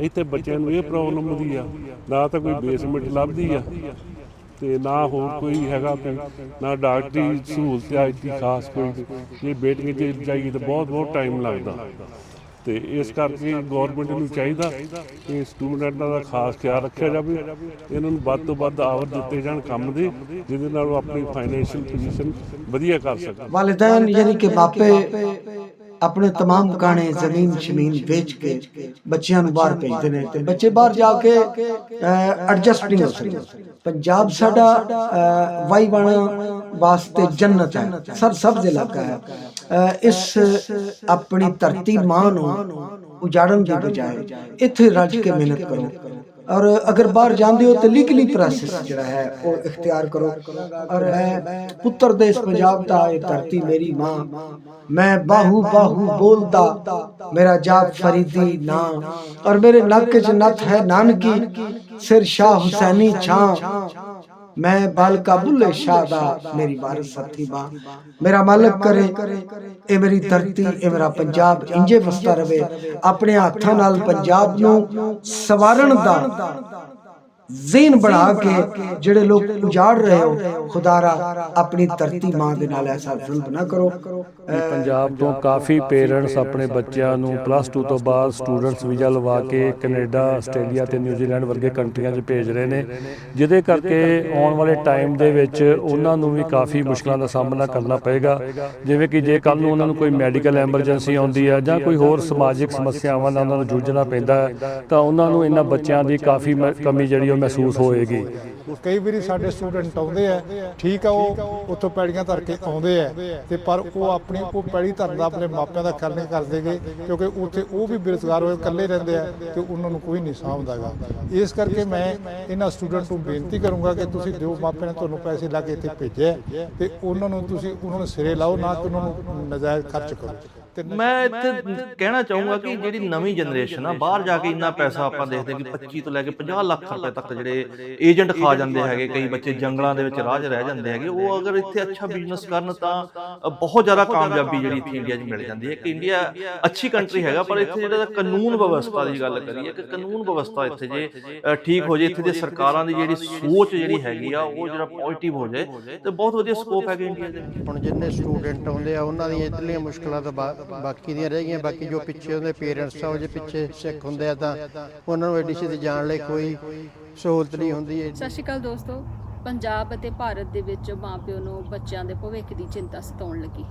ਇੱਥੇ ਬੱਚਿਆਂ ਨੂੰ ਇਹ ਪ੍ਰੋਬਲਮ ਹੁੰਦੀ ਆ। ਨਾ ਤਾਂ ਕੋਈ ਬੇਸਮੈਂਟ ਲੱਭਦੀ ਆ ਤੇ ਨਾ ਹੋਰ ਕੋਈ ਹੈਗਾ ਵੀ ਨਾ ਡਾਕਟਰੀ ਸਹੂਲਤ ਆ ਇੱਥੇ ਖਾਸ ਕੋਈ। ਜੇ ਬੇਟਿੰਗ ਜੇ ਜਾਈਏ ਤਾਂ ਬਹੁਤ ਬਹੁਤ ਟਾਈਮ ਲੱਗਦਾ। ਤੇ ਇਸ ਕਰਕੇ ਗਵਰਨਮੈਂਟ ਨੂੰ ਚਾਹੀਦਾ ਕਿ ਸਟੂਡੈਂਟਾਂ ਦਾ ਖਾਸ ਖਿਆਲ ਰੱਖਿਆ ਜਾਵੇ। ਇਹਨਾਂ ਨੂੰ ਵੱਧ ਤੋਂ ਵੱਧ ਆਵਰ ਦਿੱਤੇ ਜਾਣ ਕੰਮ ਦੇ, ਜਿਹਦੇ ਨਾਲ ਉਹ ਆਪਣੀ ਫਾਈਨੈਂਸ਼ੀਅਲ ਪੋਜੀਸ਼ਨ ਵਧੀਆ ਕਰ ਸਕਣ। ਵਾਲਿਦਾਨ ਯਾਨੀ ਕਿ ਮਾਪੇ ਆਪਣੇ तमाम ਕਾਣੇ ਜ਼ਮੀਨ ਜ਼ਮੀਨ ਵੇਚ ਕੇ ਬੱਚਿਆਂ ਨੂੰ ਬਾਹਰ ਭੇਜਦੇ ਨੇ ਤੇ ਬੱਚੇ ਬਾਹਰ ਜਾ ਕੇ ਐਡਜਸਟ ਨਹੀਂ ਹੋ ਸਕਦੇ ਪੰਜਾਬ ਸਾਡਾ ਅਹ, ਵਾਈ ਬਣਾ ਵਾਸਤੇ ਜੰਨਤ ਹੈ ਸਰ ਸਬਜ਼ ਇਲਾਕਾ ਹੈ ਅਹ, ਇਸ ਆਪਣੀ ਧਰਤੀ ਮਾਂ ਨੂੰ ਉਜਾੜਨ ਦੀ ਬਜਾਏ ਇੱਥੇ ਰੱਜ ਕੇ ਮਿਹਨਤ ਕਰੋ ਔਰ ਅਗਰ ਬਾਹਰ ਜਾਂਦੇ ਹੋ ਤੇ ਲੀਗਲੀ ਪ੍ਰੋਸੈਸ ਜਿਹੜਾ ਹੈ ਉਹ ਇਖਤਿਆਰ ਕਰੋ। ਔਰ ਮੈਂ ਪੁੱਤਰ ਦੇਸ਼ ਪੰਜਾਬ ਦਾ, ਇਹ ਧਰਤੀ ਮੇਰੀ ਮਾਂ। ਮੈਂ ਬਾਹੂ ਬਾਹੂ ਬੋਲਦਾ, ਮੇਰਾ ਜਾਪ ਫਰੀਦੀ ਨਾਂ। ਔਰ ਮੇਰੇ ਨੱਕ 'ਚ ਨੱਥ ਹੈ ਨਾਨਕੀ, ਸਿਰ ਸ਼ਾਹ ਹੁਸੈਨੀ ਛਾਂ। ਮੈਂ ਬਾਲਕਾ ਬੁੱਲੇ ਸ਼ਾਹ ਦਾ ਮੇਰੀ ਵਾਰਿਸ ਸਾਥੀ ਬਾ। ਮੇਰਾ ਮਾਲਕ ਕਰੇ ਇਹ ਮੇਰੀ ਧਰਤੀ ਇਹ ਮੇਰਾ ਪੰਜਾਬ ਇੰਜੇ ਵਸਦਾ ਰਵੇ। ਆਪਣੇ ਹੱਥਾਂ ਨਾਲ ਪੰਜਾਬ ਨੂੰ ਸਵਾਰਨ ਦਾ। ਜ਼ੇਨ ਬਣਾ ਕੇ ਜਿਹੜੇ ਲੋਕ ਉਜਾੜ ਰਹੇ ਹੋ ਖੁਦਾਰਾ ਆਪਣੀ ਧਰਤੀ ਮਾਂ ਦੇ ਨਾਲ ਐਸਾ ਜ਼ੁਲਮ ਨਾ ਕਰੋ। ਪੰਜਾਬ ਤੋਂ ਕਾਫੀ ਪੇਰੈਂਟਸ ਆਪਣੇ ਬੱਚਿਆਂ ਨੂੰ ਪਲੱਸ 2 ਤੋਂ ਬਾਅਦ ਸਟੂਡੈਂਟਸ ਵੀਜ਼ਾ ਲਵਾ ਕੇ ਕੈਨੇਡਾ ਆਸਟ੍ਰੇਲੀਆ ਤੇ ਨਿਊਜ਼ੀਲੈਂਡ ਵਰਗੇ ਕੰਟਰੀਆਂ 'ਚ ਭੇਜ ਰਹੇ ਨੇ। ਜਿਹਦੇ ਕਰਕੇ ਆਉਣ ਵਾਲੇ ਟਾਈਮ ਦੇ ਵਿੱਚ ਉਹਨਾਂ ਨੂੰ ਵੀ ਕਾਫੀ ਮੁਸ਼ਕਲਾਂ ਦਾ ਸਾਹਮਣਾ ਕਰਨਾ ਪਏਗਾ। ਜਿਵੇਂ ਕਿ ਜੇ ਕੱਲ ਨੂੰ ਉਹਨਾਂ ਨੂੰ ਕੋਈ ਮੈਡੀਕਲ ਐਮਰਜੈਂਸੀ ਆਉਂਦੀ ਹੈ ਜਾਂ ਕੋਈ ਹੋਰ ਸਮਾਜਿਕ ਸਮੱਸਿਆਵਾਂ ਨਾਲ ਉਹਨਾਂ ਨੂੰ ਜੂਝਣਾ ਪੈਂਦਾ ਹੈ ਤਾਂ ਉਹਨਾਂ ਨੂੰ ਇਹਨਾਂ ਬੱਚਿਆਂ ਦੀ ਕਾਫੀ ਮ- ਕਮੀ ਜਿਹੜੀ ਮਹਿਸੂਸ ਹੋਏਗੀ। ਕਈ ਵਾਰੀ ਸਾਡੇ ਸਟੂਡੈਂਟ ਆਉਂਦੇ ਆ, ਠੀਕ ਆ ਉਹ, ਉੱਥੋਂ ਪੈੜੀਆਂ ਧਰ ਕੇ ਆਉਂਦੇ ਆ, ਤੇ ਪਰ ਉਹ ਆਪਣੀ, ਉਹ ਪੈੜੀ ਧਰਨ ਦਾ ਆਪਣੇ ਮਾਪਿਆਂ ਦਾ ਖਿਆਲ ਨਹੀਂ ਕਰਦੇਗੇ ਕਿਉਂਕਿ ਉੱਥੇ ਉਹ ਵੀ ਬੇਰੁਜ਼ਗਾਰ ਹੋਏ, ਇਕੱਲੇ ਰਹਿੰਦੇ ਆ, ਤੇ ਉਹਨਾਂ ਨੂੰ ਕੋਈ ਨਹੀਂ ਸਾਂਭਦਾਗਾ ਇਸ ਕਰਕੇ ਮੈਂ ਇਹਨਾਂ ਸਟੂਡੈਂਟ ਨੂੰ ਬੇਨਤੀ ਕਰੂੰਗਾ ਕਿ ਤੁਸੀਂ ਜੋ ਮਾਪਿਆਂ ਨੇ ਤੁਹਾਨੂੰ ਪੈਸੇ ਲਾ ਕੇ ਇੱਥੇ ਭੇਜਿਆ, ਤੇ ਉਹਨਾਂ ਨੂੰ ਤੁਸੀਂ, ਉਹਨਾਂ ਨੂੰ ਸਿਰੇ ਲਾਓ, ਨਾ ਕਿ ਉਹਨਾਂ ਨੂੰ ਨਜਾਇਜ਼ ਖਰਚ ਕਰੋ। ਮੈਂ ਇੱਥੇ ਕਹਿਣਾ ਚਾਹੂੰਗਾ ਕਿ ਜਿਹੜੀ ਨਵੀਂ ਜਨਰੇਸ਼ਨ ਆ ਬਾਹਰ ਜਾ ਕੇ ਇੰਨਾ ਪੈਸਾ ਆਪਾਂ ਦੇਖਦੇ ਕਿ 25 ਤੋਂ ਲੈ ਕੇ 50 ਲੱਖ ਰੁਪਏ ਤੱਕ ਜਿਹੜੇ ਏਜੰਟ ਖਾ ਜਾਂਦੇ ਹੈਗੇ ਕਈ ਬੱਚੇ ਜੰਗਲਾਂ ਦੇ ਵਿੱਚ 'ਚ ਰਹਿ ਜਾਂਦੇ ਹੈਗੇ ਉਹ ਅਗਰ ਇੱਥੇ ਅੱਛਾ ਬਿਜ਼ਨਸ ਕਰਨ ਤਾਂ ਬਹੁਤ ਜ਼ਿਆਦਾ ਕਾਮਯਾਬੀ ਜਿਹੜੀ ਇੱਥੇ ਇੰਡੀਆ 'ਚ ਮਿਲ ਜਾਂਦੀ ਹੈ ਕਿ ਇੰਡੀਆ ਅੱਛੀ ਕੰਟਰੀ ਹੈਗਾ ਪਰ ਇੱਥੇ ਜਿਹੜਾ ਕਾਨੂੰਨ ਵਿਵਸਥਾ ਦੀ ਗੱਲ ਕਰੀਏ ਕਿ ਕਾਨੂੰਨ ਵਿਵਸਥਾ ਇੱਥੇ ਜੇ ਠੀਕ ਹੋ ਜੇ ਇੱਥੇ ਦੇ ਸਰਕਾਰਾਂ ਦੀ ਜਿਹੜੀ ਸੋਚ ਜਿਹੜੀ ਹੈਗੀ ਆ ਉਹ ਜਿਹੜਾ ਪੋਜ਼ਿਟਿਵ ਹੋ ਜਾਏ ਤੇ ਬਹੁਤ ਵਧੀਆ ਸਕੋਪ ਹੈਗਾ ਇੰਡੀਆ ਦੇ ਹੁਣ ਜਿੰਨੇ ਸਟੂਡੈਂਟ ਆਉਂਦੇ ਆ ਉਹਨਾਂ ਦੀਆਂ ਇਧਰਲੀਆਂ ਮੁਸ਼ਕਲਾਂ ਤਾਂ ਬਾ- ਬਾਕੀ ਦੀਆਂ ਰਹਿ ਗਈਆਂ ਬਾਕੀ ਜੋ ਪਿੱਛੇ ਉਹਦੇ ਪੇਰੈਂਟਸ ਆ ਉਹ ਜੇ ਪਿੱਛੇ ਸਿੱਖ ਹੁੰਦੇ ਆ ਤਾਂ ਉਹਨਾਂ ਨੂੰ ਐਡੀ ਛੇਤੀ ਜਾਣ ਲਈ ਕੋਈ ਸਹੂਲਤ ਨਹੀਂ ਹੁੰਦੀ। ਹੈ ਸਤਿ ਸ਼੍ਰੀ ਅਕਾਲ ਦੋਸਤੋ। ਪੰਜਾਬ ਅਤੇ ਭਾਰਤ ਦੇ ਵਿੱਚ ਮਾਪਿਓ ਨੂੰ ਬੱਚਿਆਂ ਦੇ ਭਵਿੱਖ ਦੀ ਚਿੰਤਾ ਸਤਾਉਣ ਲੱਗੀ।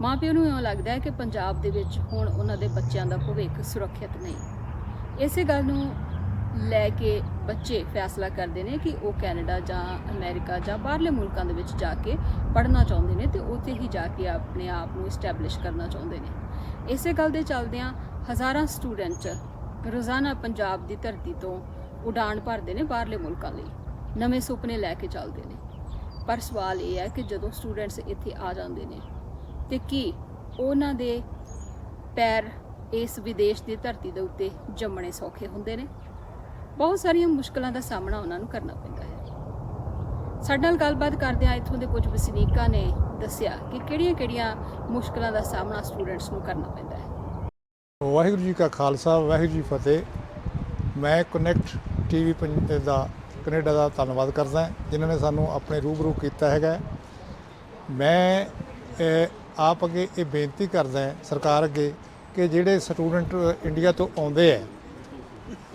ਮਾਪਿਓ ਨੂੰ ਇਉਂ ਲੱਗਦਾ ਹੈ ਕਿ ਪੰਜਾਬ ਦੇ ਵਿੱਚ ਹੁਣ ਉਹਨਾਂ ਦੇ ਬੱਚਿਆਂ ਦਾ ਭਵਿੱਖ ਸੁਰੱਖਿਅਤ ਨਹੀਂ। ਇਸੇ ਗੱਲ ਨੂੰ ਲੈ ਕੇ ਬੱਚੇ ਫੈਸਲਾ ਕਰਦੇ ਨੇ ਕਿ ਉਹ ਕੈਨੇਡਾ ਜਾਂ ਅਮਰੀਕਾ ਜਾਂ ਬਾਹਰਲੇ ਮੁਲਕਾਂ ਦੇ ਵਿੱਚ ਜਾ ਕੇ ਪੜ੍ਹਨਾ ਚਾਹੁੰਦੇ ਨੇ ਤੇ ਉੱਥੇ ਹੀ ਜਾ ਕੇ ਆਪਣੇ ਆਪ ਨੂੰ ਐਸਟੈਬਲਿਸ਼ ਕਰਨਾ ਚਾਹੁੰਦੇ ਨੇ। ਇਸੇ ਗੱਲ ਦੇ ਚੱਲਦਿਆਂ ਹਜ਼ਾਰਾਂ ਸਟੂਡੈਂਟ ਰੋਜ਼ਾਨਾ ਪੰਜਾਬ ਦੀ ਧਰਤੀ ਤੋਂ ਉਡਾਣ ਭਰਦੇ ਨੇ ਬਾਹਰਲੇ ਮੁਲਕਾਂ ਲਈ। ਨਵੇਂ ਸੁਪਨੇ ਲੈ ਕੇ ਚੱਲਦੇ ਨੇ। ਪਰ ਸਵਾਲ ਇਹ ਹੈ ਕਿ ਜਦੋਂ ਸਟੂਡੈਂਟਸ ਇੱਥੇ ਆ ਜਾਂਦੇ ਨੇ, ਤੇ ਕੀ ਉਹਨਾਂ ਦੇ ਪੈਰ ਇਸ ਵਿਦੇਸ਼ ਦੀ ਧਰਤੀ ਦੇ ਉੱਤੇ ਜੰਮਣੇ ਸੌਖੇ ਹੁੰਦੇ ਨੇ? ਬਹੁਤ ਸਾਰੀਆਂ ਮੁਸ਼ਕਲਾਂ ਦਾ ਸਾਹਮਣਾ ਉਹਨਾਂ ਨੂੰ ਕਰਨਾ ਪੈਂਦਾ ਹੈ। ਸਾਡੇ ਨਾਲ ਗੱਲਬਾਤ ਕਰਦਿਆਂ ਇੱਥੋਂ ਦੇ ਕੁਝ ਵਸਨੀਕਾਂ ਨੇ ਦੱਸਿਆ ਕਿ ਕਿਹੜੀਆਂ-ਕਿਹੜੀਆਂ ਮੁਸ਼ਕਲਾਂ ਦਾ ਸਾਹਮਣਾ ਸਟੂਡੈਂਟਸ ਨੂੰ ਕਰਨਾ ਪੈਂਦਾ ਹੈ। ਵਾਹਿਗੁਰੂ ਜੀ ਕਾ ਖਾਲਸਾ, ਵਾਹਿਗੁਰੂ ਜੀ ਫਤਿਹ। ਮੈਂ ਕਨੈਕਟ ਟੀਵੀ ਦਾ ਕੈਨੇਡਾ ਦਾ ਧੰਨਵਾਦ ਕਰਦਾ ਜਿਨ੍ਹਾਂ ਨੇ ਸਾਨੂੰ ਆਪਣੇ ਰੂਬਰੂ ਕੀਤਾ ਹੈਗਾ ਮੈਂ ਆਪ ਅੱਗੇ ਇਹ ਬੇਨਤੀ ਕਰਦਾ ਸਰਕਾਰ ਅੱਗੇ ਕਿ ਜਿਹੜੇ ਸਟੂਡੈਂਟ ਇੰਡੀਆ ਤੋਂ ਆਉਂਦੇ ਆ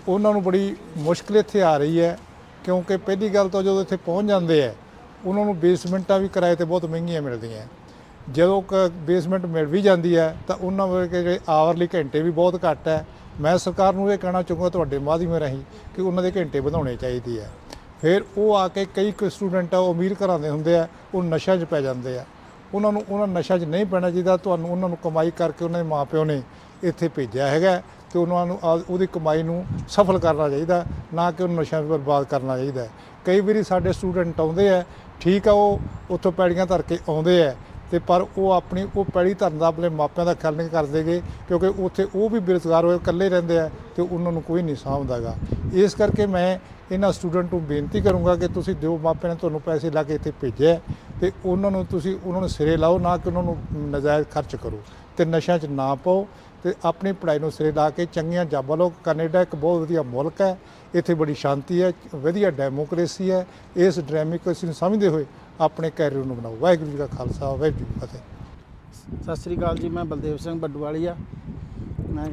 ਉਹਨਾਂ ਨੂੰ ਬੜੀ ਮੁਸ਼ਕਲ ਇੱਥੇ ਆ ਰਹੀ ਹੈ, ਕਿਉਂਕਿ ਪਹਿਲੀ ਗੱਲ ਤਾਂ ਜਦੋਂ ਇੱਥੇ ਪਹੁੰਚ ਜਾਂਦੇ ਆ ਉਹਨਾਂ ਨੂੰ ਬੇਸਮੈਂਟਾਂ ਵੀ ਕਿਰਾਏ ਤੇ ਬਹੁਤ ਮਹਿੰਗੀਆਂ ਮਿਲਦੀਆਂ ਜਦੋਂ ਕ ਬੇਸਮੈਂਟ ਮਿਲ ਵੀ ਜਾਂਦੀ ਹੈ, ਤਾਂ ਉਹਨਾਂ ਵਰਗੇ ਜਿਹੜੇ ਆਵਰਲੀ ਘੰਟੇ ਵੀ ਬਹੁਤ ਘੱਟ ਹੈ। ਮੈਂ ਸਰਕਾਰ ਨੂੰ ਇਹ ਕਹਿਣਾ ਚਾਹੂੰਗਾ ਤੁਹਾਡੇ ਮਾਧਿਅਮ ਰਾਹੀਂ ਕਿ ਉਹਨਾਂ ਦੇ ਘੰਟੇ ਵਧਾਉਣੇ ਚਾਹੀਦੇ ਆ ਫਿਰ ਉਹ ਆ ਕੇ ਕਈ ਕੁ ਸਟੂਡੈਂਟ ਆ, ਉਹ ਅਮੀਰ ਘਰਾਂ ਦੇ ਹੁੰਦੇ ਆ, ਉਹ ਨਸ਼ਿਆਂ 'ਚ ਪੈ ਜਾਂਦੇ ਆ। ਉਹਨਾਂ ਨੂੰ, ਉਹਨਾਂ ਨਸ਼ਾ 'ਚ ਨਹੀਂ ਪੈਣਾ ਚਾਹੀਦਾ, ਤੁਹਾਨੂੰ ਉਹਨਾਂ ਨੂੰ ਕਮਾਈ ਕਰਕੇ ਉਹਨਾਂ ਦੇ ਮਾਪਿਓ ਨੇ ਇੱਥੇ ਭੇਜਿਆ ਹੈਗਾ ਤੇ ਉਹਨਾਂ ਨੂੰ ਆ- ਉਹਦੀ ਕਮਾਈ ਨੂੰ ਸਫਲ ਕਰਨਾ ਚਾਹੀਦਾ, ਨਾ ਕਿ ਉਹਨੂੰ ਨਸ਼ਿਆਂ 'ਚ ਬਰਬਾਦ ਕਰਨਾ ਚਾਹੀਦਾ ਕਈ ਵਾਰੀ ਸਾਡੇ ਸਟੂਡੈਂਟ ਆਉਂਦੇ ਆ, ਠੀਕ ਆ ਉਹ, ਉੱਥੋਂ ਪੈੜੀਆਂ ਧਰ ਕੇ ਆਉਂਦੇ ਆ, ਤੇ ਪਰ ਉਹ ਆਪਣੀ, ਉਹ ਪੈੜੀ ਧਰਨ ਦਾ ਆਪਣੇ ਮਾਪਿਆਂ ਦਾ ਖਿਆਲ ਨਹੀਂ ਕਰਦੇਗੇ ਕਿਉਂਕਿ ਉੱਥੇ ਉਹ ਵੀ ਬੇਰੁਜ਼ਗਾਰ ਹੋਏ, ਇਕੱਲੇ ਰਹਿੰਦੇ ਆ, ਤੇ ਉਹਨਾਂ ਨੂੰ ਕੋਈ ਨਹੀਂ ਸਾਂਭਦਾਗਾ ਇਸ ਕਰਕੇ ਮੈਂ ਇਹਨਾਂ ਸਟੂਡੈਂਟ ਨੂੰ ਬੇਨਤੀ ਕਰੂੰਗਾ ਕਿ ਤੁਸੀਂ ਦਿਓ, ਮਾਪਿਆਂ ਨੇ ਤੁਹਾਨੂੰ ਪੈਸੇ ਲਾ ਕੇ ਇੱਥੇ ਭੇਜਿਆ ਤੇ ਉਹਨਾਂ ਨੂੰ ਤੁਸੀਂ, ਉਹਨਾਂ ਨੂੰ ਸਿਰੇ ਲਾਓ, ਨਾ ਕਿ ਉਹਨਾਂ ਨੂੰ ਨਜਾਇਜ਼ ਖਰਚ ਕਰੋ, ਤੇ ਨਸ਼ਿਆਂ 'ਚ ਨਾ ਪਾਓ ਤੇ ਆਪਣੀ ਪੜ੍ਹਾਈ ਨੂੰ ਸਿਰੇ ਲਾ ਕੇ ਚੰਗੀਆਂ ਜਾਬਾਂ ਲਓ ਕੈਨੇਡਾ ਇੱਕ ਬਹੁਤ ਵਧੀਆ ਮੁਲਕ ਹੈ, ਇੱਥੇ ਬੜੀ ਸ਼ਾਂਤੀ ਹੈ, ਵਧੀਆ ਡੈਮੋਕ੍ਰੇਸੀ ਹੈ, ਇਸ ਡੈਮੋਕ੍ਰੇਸੀ ਨੂੰ ਸਮਝਦੇ ਹੋਏ ਆਪਣੇ ਕੈਰੀਅਰ ਨੂੰ ਬਣਾਓ। ਵਾਹਿਗੁਰੂ ਜੀ ਕਾ ਖਾਲਸਾ, ਵਾਹਿਗੁਰੂ ਜੀ ਫਤਿਹ। ਸਤਿ ਸ੍ਰੀ ਅਕਾਲ ਜੀ, ਮੈਂ ਬਲਦੇਵ ਸਿੰਘ ਬੱਡੂਵਾਲੀਆ ਮੈਂ